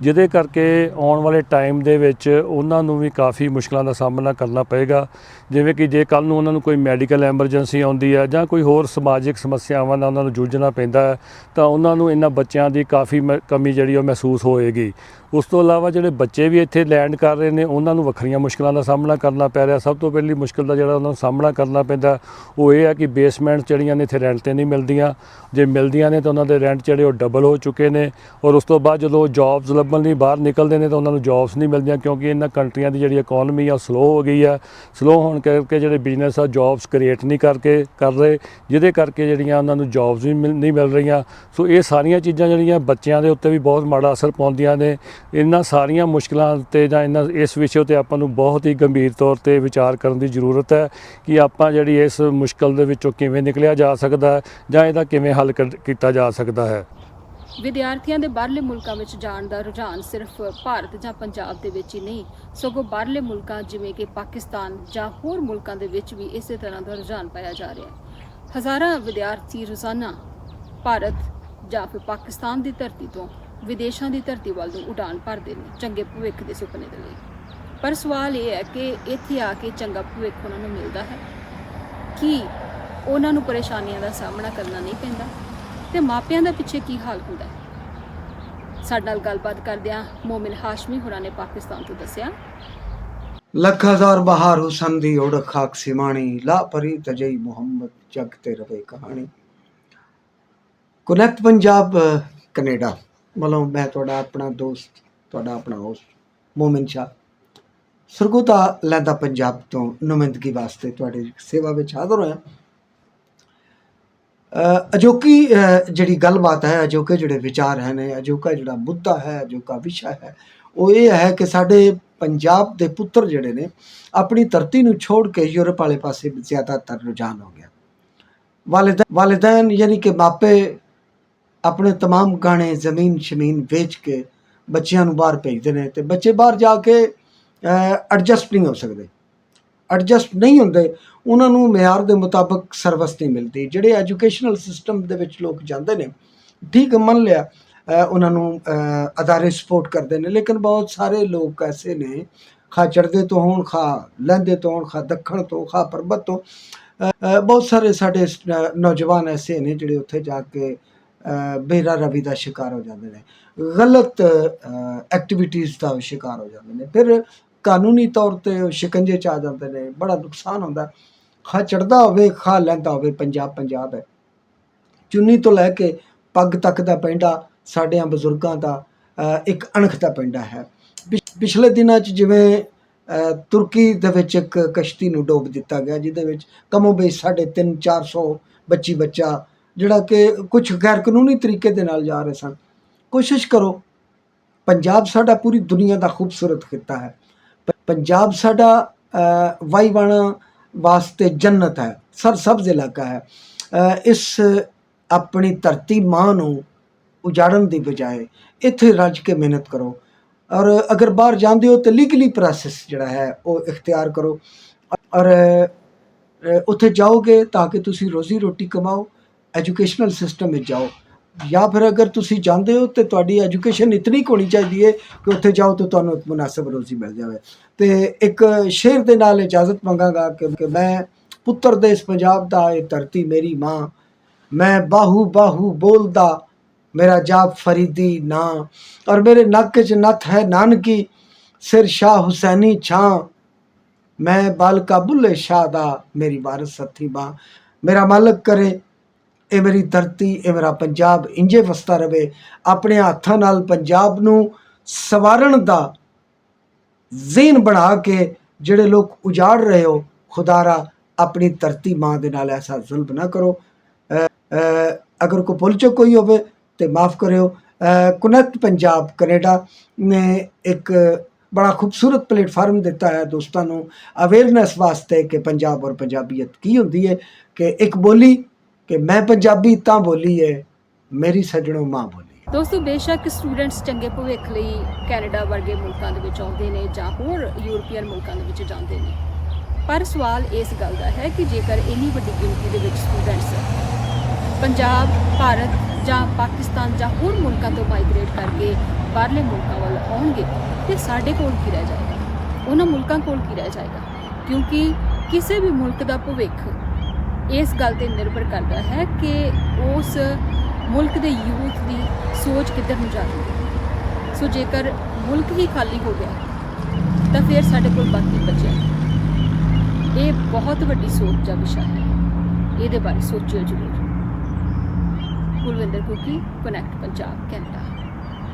ਜਿਹਦੇ ਕਰਕੇ ਆਉਣ ਵਾਲੇ ਟਾਈਮ ਦੇ ਵਿੱਚ ਉਹਨਾਂ ਨੂੰ ਵੀ ਕਾਫੀ ਮੁਸ਼ਕਲਾਂ ਦਾ ਸਾਹਮਣਾ ਕਰਨਾ ਪਏਗਾ। ਜਿਵੇਂ ਕਿ ਜੇ ਕੱਲ ਨੂੰ ਉਹਨਾਂ ਨੂੰ ਕੋਈ ਮੈਡੀਕਲ ਐਮਰਜੈਂਸੀ ਆਉਂਦੀ ਹੈ ਜਾਂ ਕੋਈ ਹੋਰ ਸਮਾਜਿਕ ਸਮੱਸਿਆਵਾਂ ਨਾਲ ਉਹਨਾਂ ਨੂੰ ਜੂਝਣਾ ਪੈਂਦਾ ਤਾਂ ਉਹਨਾਂ ਨੂੰ ਇਹਨਾਂ ਬੱਚਿਆਂ ਦੀ ਕਾਫੀ ਮ- ਕਮੀ ਜਿਹੜੀ ਉਹ ਮਹਿਸੂਸ ਹੋਏਗੀ। ਉਸ ਤੋਂ ਇਲਾਵਾ ਜਿਹੜੇ ਬੱਚੇ ਵੀ ਇੱਥੇ ਲੈਂਡ ਕਰ ਰਹੇ ਨੇ, ਉਹਨਾਂ ਨੂੰ ਵੱਖਰੀਆਂ ਮੁਸ਼ਕਲਾਂ ਦਾ ਸਾਹਮਣਾ ਕਰਨਾ ਪੈ ਰਿਹਾ। ਸਭ ਤੋਂ ਪਹਿਲੀ ਮੁਸ਼ਕਲ ਦਾ ਜਿਹੜਾ ਉਹਨਾਂ ਨੂੰ ਸਾਹਮਣਾ ਕਰਨਾ ਪੈਂਦਾ। ਉਹ ਇਹ ਹੈ ਕਿ ਬੇਸਮੈਂਟ ਜਿਹੜੀਆਂ ਨੇ ਇੱਥੇ ਰੈਂਟ ਤੇ ਨਹੀਂ ਮਿਲਦੀਆਂ। ਜੇ ਮਿਲਦੀਆਂ ਨੇ ਤਾਂ ਉਹਨਾਂ ਦੇ ਰੈਂਟ ਜਿਹੜੇ ਉਹ ਡਬਲ ਹੋ ਚੁੱਕੇ ਨੇ। ਔਰ ਉਸ ਤੋਂ ਬਾਅਦ ਜਦੋਂ ਜੌਬਸ ਲੱਭਣ ਲਈ ਬਾਹਰ ਨਿਕਲਦੇ ਨੇ ਤਾਂ ਉਹਨਾਂ ਨੂੰ ਜੌਬਸ ਨਹੀਂ ਮਿਲਦੀਆਂ ਕਿਉਂਕਿ ਇਹਨਾਂ ਕੰਟਰੀਆਂ ਦੀ ਜਿਹੜੀ ਇਕਨੋਮੀ ਆ ਸਲੋ ਹੋ ਗਈ ਆ। ਸਲੋ ਹੋਣ ਕਰਕੇ ਜਿਹੜੇ ਬਿਜ਼ਨਸ ਆ ਜੌਬਸ ਕ੍ਰੀਏਟ ਨਹੀਂ ਕਰਕੇ ਕਰ ਰਹੇ। ਜਿਹਦੇ ਕਰਕੇ ਜਿਹੜੀਆਂ ਉਹਨਾਂ ਨੂੰ ਜੌਬਸ ਵੀ ਮਿਲ- ਨਹੀਂ ਮਿਲ ਰਹੀਆਂ। ਸੋ ਇਹ ਸਾਰੀਆਂ ਚੀਜ਼ਾਂ ਜਿਹੜੀਆਂ ਬੱਚਿਆਂ ਦੇ ਉੱਤੇ ਵੀ ਬਹੁਤ ਮਾੜਾ ਅਸਰ ਪਾਉਂਦੀਆਂ ਨੇ। ਇਹਨਾਂ ਸਾਰੀਆਂ ਮੁਸ਼ਕਲਾਂ ਤੇ ਜਾਂ ਇਹਨਾਂ ਇਸ ਵਿਸ਼ੇ ਉਤੇ ਆਪਾਂ ਨੂੰ ਬਹੁਤ ਹੀ ਗੰਭੀਰ ਤੌਰ ਤੇ ਵਿਚਾਰ ਕਰਨ ਦੀ ਜ਼ਰੂਰਤ ਹੈ। ਕਿ ਆਪਾਂ ਜਿਹੜੀ ਇਸ ਮੁਸ਼ਕਲ ਦੇ ਵਿੱਚੋਂ ਕਿਵੇਂ ਨਿਕਲਿਆ ਜਾ ਸਕਦਾ ਹੈ ਜਾਂ ਇਹਦਾ ਕਿਵੇਂ ਹੱਲ ਕੀਤਾ ਜਾ ਸਕਦਾ ਹੈ? ਵਿਦਿਆਰਥੀਆਂ ਦੇ ਬਾਹਰਲੇ ਮੁਲਕਾਂ ਵਿੱਚ ਜਾਣ ਦਾ ਰੁਝਾਨ ਸਿਰਫ ਭਾਰਤ ਜਾਂ ਪੰਜਾਬ ਦੇ ਵਿੱਚ ਹੀ ਨਹੀਂ, ਸਗੋਂ ਬਾਹਰਲੇ ਮੁਲਕਾਂ ਜਿਵੇਂ ਕਿ ਪਾਕਿਸਤਾਨ ਜਾਂ ਹੋਰ ਮੁਲਕਾਂ ਦੇ ਵਿੱਚ ਵੀ ਇਸੇ ਤਰ੍ਹਾਂ ਦਾ ਰੁਝਾਨ ਪਾਇਆ ਜਾ ਰਿਹਾ ਹੈ। ਹਜ਼ਾਰਾਂ ਵਿਦਿਆਰਥੀ ਰੋਜ਼ਾਨਾ ਭਾਰਤ ਜਾਂ ਫਿਰ ਪਾਕਿਸਤਾਨ ਦੀ ਧਰਤੀ ਤੋਂ ਵਿਦੇਸ਼ਾਂ ਦੀ ਧਰਤੀ ਵੱਲ ਨੂੰ ਉਡਾਨ ਭਰਦੇ ਨੇ, ਚੰਗੇ ਭਵਿੱਖ ਦੇ ਸੁਪਨੇ ਦੇ ਲਈ। ਪਰ ਸਵਾਲ ਇਹ ਹੈ ਕਿ ਇੱਥੇ ਆ ਕੇ ਚੰਗਾ ਭਵਿੱਖ ਉਹਨਾਂ ਨੂੰ ਮਿਲਦਾ ਹੈ ਕਿ ਉਹਨਾਂ ਨੂੰ ਪਰੇਸ਼ਾਨੀਆਂ ਦਾ ਸਾਹਮਣਾ ਕਰਨਾ ਨਹੀਂ ਪੈਂਦਾ ਤੇ ਮਾਪਿਆਂ ਦਾ ਪਿੱਛੇ ਕੀ ਹਾਲ ਹੁੰਦਾ ਹੈ? ਸਾਡੇ ਨਾਲ ਗੱਲਬਾਤ ਕਰਦਿਆਂ ਮੋਮਿਨ ਹਾਸ਼ਮੀ ਹੋਰਾਂ ਨੇ ਪਾਕਿਸਤਾਨ ਤੋਂ ਦੱਸਿਆ। ਲੱਖ ਹਜ਼ਾਰ ਬਹਾਰ ਹੁਸਨ ਦੀ ਉੜ ਖਾਕ ਸਿਮਾਣੀ ਲਾ ਤਜਈ ਮੁਹੰਮਦ ਜਗ ਤੇ ਰਵੇ ਕਹਾਣੀ। Connect Punjab Canada. ਵੱਲੋਂ ਮੈਂ ਤੁਹਾਡਾ ਆਪਣਾ ਦੋਸਤ, ਤੁਹਾਡਾ ਆਪਣਾ ਹੋਸਟ ਮੋਮਨ ਸ਼ਾਹ। ਸਰਗੋਦਾ ਲੈਂਦਾ ਪੰਜਾਬ ਤੋਂ ਨੁਮਾਇੰਦਗੀ ਵਾਸਤੇ। ਤੁਹਾਡੇ ਸੇਵਾ ਵਿੱਚ ਹਾਜ਼ਰ ਹੋਇਆ। ਅਜੋਕੀ ਜਿਹੜੀ ਗੱਲਬਾਤ ਹੈ, ਅਜੋਕੇ ਜਿਹੜੇ ਵਿਚਾਰ ਹੈ ਨੇ, ਅਜੋਕਾ ਜਿਹੜਾ ਮੁੱਦਾ ਹੈ, ਅਜੋਕਾ ਵਿਸ਼ਾ ਹੈ, ਉਹ ਇਹ ਹੈ ਕਿ ਸਾਡੇ ਪੰਜਾਬ ਦੇ ਪੁੱਤਰ ਜਿਹੜੇ ਨੇ, ਆਪਣੀ ਧਰਤੀ ਨੂੰ ਛੋੜ ਕੇ ਯੂਰਪ ਵਾਲੇ ਪਾਸੇ ਜ਼ਿਆਦਾਤਰ ਰੁਝਾਨ ਹੋ ਗਿਆ। ਵਾਲਿਦੈਨ ਵਾਲਿਦੈਨ ਯਾਨੀ ਕਿ ਮਾਪੇ ਆਪਣੇ तमाम ਗਾਣੇ ਜ਼ਮੀਨ ਸ਼ਮੀਨ ਵੇਚ ਕੇ ਬੱਚਿਆਂ ਨੂੰ ਬਾਹਰ ਭੇਜਦੇ ਨੇ ਤੇ ਬੱਚੇ ਬਾਹਰ ਜਾ ਕੇ ਐਡਜਸਟ ਨਹੀਂ ਹੋ ਸਕਦੇ। ਐਡਜਸਟ ਨਹੀਂ ਹੁੰਦੇ, ਉਹਨਾਂ ਨੂੰ ਮਿਆਰ ਦੇ ਮੁਤਾਬਕ ਸਰਵਿਸ ਨਹੀਂ ਮਿਲਦੀ। ਜਿਹੜੇ ਐਜੂਕੇਸ਼ਨਲ ਸਿਸਟਮ ਦੇ ਵਿੱਚ ਲੋਕ ਜਾਂਦੇ ਨੇ, ਠੀਕ ਮੰਨ ਲਿਆ ਉਹਨਾਂ ਨੂੰ ਅਦਾਰੇ ਸਪੋਰਟ ਕਰਦੇ ਨੇ, ਲੇਕਿਨ ਬਹੁਤ ਸਾਰੇ ਲੋਕ ਐਸੇ ਨੇ, ਖਾ ਚੜ੍ਹਦੇ ਤੋਂ ਹੋਣ ਖਾ ਲਹਿੰਦੇ ਤੋਂ ਹੋਣ ਖਾ ਦੱਖਣ ਤੋਂ, ਖਾ ਪਰਬਤ ਤੋਂ ਬਹੁਤ ਸਾਰੇ ਸਾਡੇ ਨੌਜਵਾਨ ਐਸੇ ਨੇ ਜਿਹੜੇ ਉੱਥੇ ਜਾ ਕੇ ਬੇਰਾ ਰਵੀ ਦਾ ਸ਼ਿਕਾਰ ਹੋ ਜਾਂਦੇ ਨੇ। ਗਲਤ ਐਕਟੀਵਿਟੀਜ਼ ਦਾ ਸ਼ਿਕਾਰ ਹੋ ਜਾਂਦੇ ਨੇ। ਫਿਰ ਕਾਨੂੰਨੀ ਤੌਰ ਤੇ ਉਹ ਸ਼ਿਕੰਜੇ ਚ ਆ ਜਾਂਦੇ ਨੇ, ਬੜਾ ਨੁਕਸਾਨ ਹੁੰਦਾ ਖਾ ਚੜਦਾ ਹੋਵੇ, ਖਾ ਲੈਂਦਾ ਹੋਵੇ, ਪੰਜਾਬ ਪੰਜਾਬ ਹੈ। ਚੁੰਨੀ ਤੋਂ ਲੈ ਕੇ ਪੱਗ ਤੱਕ ਦਾ ਪੈਂਡਾ ਸਾਡਿਆਂ ਬਜ਼ੁਰਗਾਂ ਦਾ ਇੱਕ ਅਣਖ ਦਾ ਪੈਂਡਾ ਹੈ। ਪਿਛ- ਪਿਛਲੇ ਦਿਨਾਂ 'ਚ ਜਿਵੇਂ ਤੁਰਕੀ ਦੇ ਵਿੱਚ ਇੱਕ ਕਸ਼ਤੀ ਨੂੰ ਡੋਬ ਦਿੱਤਾ ਗਿਆ, ਜਿਹਦੇ ਵਿੱਚ ਕਮੋ ਬੇਸ਼ ਸਾਢੇ ਤਿੰਨ 400 ਬੱਚੀ, ਬੱਚਾ, ਜਿਹੜਾ ਕਿ ਕੁਝ ਗੈਰ ਕਾਨੂੰਨੀ ਤਰੀਕੇ ਦੇ ਨਾਲ ਜਾ ਰਹੇ ਸਨ। ਕੋਸ਼ਿਸ਼ ਕਰੋ, ਪੰਜਾਬ ਸਾਡਾ ਪੂਰੀ ਦੁਨੀਆ ਦਾ ਖੂਬਸੂਰਤ ਖਿੱਤਾ ਹੈ। ਪ- ਪੰਜਾਬ ਸਾਡਾ ਵਾਈਵਾਣਾ ਵਾਸਤੇ ਜੰਨਤ ਹੈ ਸਰਸਬਜ਼ ਇਲਾਕਾ ਹੈ। ਇਸ ਆਪਣੀ ਧਰਤੀ ਮਾਂ ਨੂੰ ਉਜਾੜਨ ਦੀ ਬਜਾਏ ਇੱਥੇ ਰੱਜ ਕੇ ਮਿਹਨਤ ਕਰੋ। ਔਰ ਅਗਰ ਬਾਹਰ ਜਾਂਦੇ ਹੋ ਤਾਂ ਲੀਗਲੀ ਪ੍ਰੋਸੈਸ ਜਿਹੜਾ ਹੈ, ਉਹ ਇਖਤਿਆਰ ਕਰੋ। ਔਰ ਉੱਥੇ ਜਾਓਗੇ ਤਾਂ ਕਿ ਤੁਸੀਂ ਰੋਜ਼ੀ ਰੋਟੀ ਕਮਾਓ ਐਜੂਕੇਸ਼ਨਲ ਸਿਸਟਮ ਵਿੱਚ ਜਾਓ। ਜਾਂ ਫਿਰ ਅਗਰ ਤੁਸੀਂ ਜਾਂਦੇ ਹੋ ਤੇ ਤੁਹਾਡੀ ਐਜੂਕੇਸ਼ਨ ਇਤਨੀ ਕੁ ਹੋਣੀ ਚਾਹੀਦੀ ਹੈ ਕਿ ਉੱਥੇ ਜਾਓ ਤਾਂ ਤੁਹਾਨੂੰ ਇੱਕ ਮੁਨਾਸਬ ਰੋਜ਼ੀ ਮਿਲ ਜਾਵੇ। ਤੇ ਇੱਕ ਸ਼ੇਰ ਦੇ ਨਾਲ ਇਜਾਜ਼ਤ ਮੰਗਾਂਗਾ ਕਿ ਮੈਂ ਪੁੱਤਰ ਦੇ ਇਸ ਪੰਜਾਬ ਦਾ ਇਹ ਧਰਤੀ ਮੇਰੀ ਮਾਂ। ਮੈਂ ਬਾਹੂ ਬਾਹੂ ਬੋਲਦਾ, ਮੇਰਾ ਜਾਪ ਫਰੀਦੀ ਨਾਂ। ਔਰ ਮੇਰੇ ਨੱਕ 'ਚ ਨੱਥ ਹੈ ਨਾਨਕੀ, ਸਿਰ ਸ਼ਾਹ ਹੁਸੈਨੀ ਛਾਂ। ਮੈਂ ਬਾਲਕਾ ਬੁੱਲੇ ਸ਼ਾਹ ਦਾ ਮੇਰੀ ਵਾਰਸ ਸੱਥੀ ਬਾਂ ਮੇਰਾ ਮਾਲਕ ਕਰੇ ਇਹ ਮੇਰੀ ਧਰਤੀ, ਇਹ ਮੇਰਾ ਪੰਜਾਬ ਇੰਜੇ ਵਸਦਾ ਰਵੇ। ਆਪਣੇ ਹੱਥਾਂ ਨਾਲ ਪੰਜਾਬ ਨੂੰ ਸਵਾਰਨ ਦਾ ਜ਼ੇਨ ਬਣਾ ਕੇ ਜਿਹੜੇ ਲੋਕ ਉਜਾੜ ਰਹੇ ਹੋ, ਖੁਦਾਰਾ, ਆਪਣੀ ਧਰਤੀ ਮਾਂ ਦੇ ਨਾਲ ਐਸਾ ਜ਼ੁਲਮ ਨਾ ਕਰੋ। ਅਗਰ ਕੋਈ ਭੁੱਲ ਚੁੱਕ ਕੋਈ ਹੋਵੇ ਤੇ ਮਾਫ ਕਰਿਓ। ਕਨੈਕਟ ਪੰਜਾਬ, ਕੈਨੇਡਾ ਨੇ ਇੱਕ ਬੜਾ ਖੂਬਸੂਰਤ ਪਲੇਟਫਾਰਮ ਦਿੱਤਾ ਹੈ ਦੋਸਤਾਂ ਨੂੰ। ਅਵੇਅਰਨੈਸ ਵਾਸਤੇ ਕਿ ਪੰਜਾਬ ਔਰ ਪੰਜਾਬੀਅਤ ਕੀ ਹੁੰਦੀ ਹੈ ਕਿ ਇੱਕ ਬੋਲੀ ਕਿ ਮੈਂ ਪੰਜਾਬੀ ਤਾਂ ਬੋਲੀ ਹੈ ਮੇਰੀ ਸੱਜਣੋ ਮਾਂ ਬੋਲੀ ਦੋਸਤੋ, ਬੇਸ਼ੱਕ ਸਟੂਡੈਂਟਸ ਚੰਗੇ ਭਵਿੱਖ ਲਈ ਕੈਨੇਡਾ ਵਰਗੇ ਮੁਲਕਾਂ ਦੇ ਵਿੱਚ ਆਉਂਦੇ ਨੇ ਜਾਂ ਹੋਰ ਯੂਰਪੀਅਨ ਮੁਲਕਾਂ ਦੇ ਵਿੱਚ ਜਾਂਦੇ ਨੇ। ਪਰ ਸਵਾਲ ਇਸ ਗੱਲ ਦਾ ਹੈ ਕਿ ਜੇਕਰ ਇੰਨੀ ਵੱਡੀ ਗਿਣਤੀ ਦੇ ਵਿੱਚ ਸਟੂਡੈਂਟਸ ਪੰਜਾਬ, ਭਾਰਤ ਜਾਂ ਪਾਕਿਸਤਾਨ ਜਾਂ ਹੋਰ ਮੁਲਕਾਂ ਤੋਂ ਮਾਈਗ੍ਰੇਟ ਕਰਕੇ ਬਾਹਰਲੇ ਮੁਲਕਾਂ ਵੱਲ ਆਉਣਗੇ, ਤੇ ਸਾਡੇ ਕੋਲ ਕੀ ਰਹਿ ਜਾਏਗਾ? ਉਹਨਾਂ ਮੁਲਕਾਂ ਕੋਲ ਕੀ ਰਹਿ ਜਾਏਗਾ? ਕਿਉਂਕਿ ਕਿਸੇ ਵੀ ਮੁਲਕ ਦਾ ਭਵਿੱਖ ਇਸ ਗੱਲ ਤੇ ਨਿਰਭਰ ਕਰਦਾ ਹੈ ਕਿ ਉਸ ਮੁਲਕ ਦੇ ਯੂਥ ਦੀ ਸੋਚ ਕਿੱਧਰ ਨੂੰ ਜਾ ਰਹੀ ਹੈ। ਸੋ ਜੇਕਰ ਮੁਲਕ ਹੀ ਖਾਲੀ ਹੋ ਗਿਆ, ਤਾਂ ਫਿਰ ਸਾਡੇ ਕੋਲ ਬਾਕੀ ਬਚਿਆ ਇਹ ਬਹੁਤ ਵੱਡੀ ਸੋਚ ਦਾ ਵਿਸ਼ਾ ਹੈ। ਇਹਦੇ ਬਾਰੇ ਸੋਚਿਓ ਜ਼ਰੂਰ। Kulwinder Kuki Connect Punjab, Canada.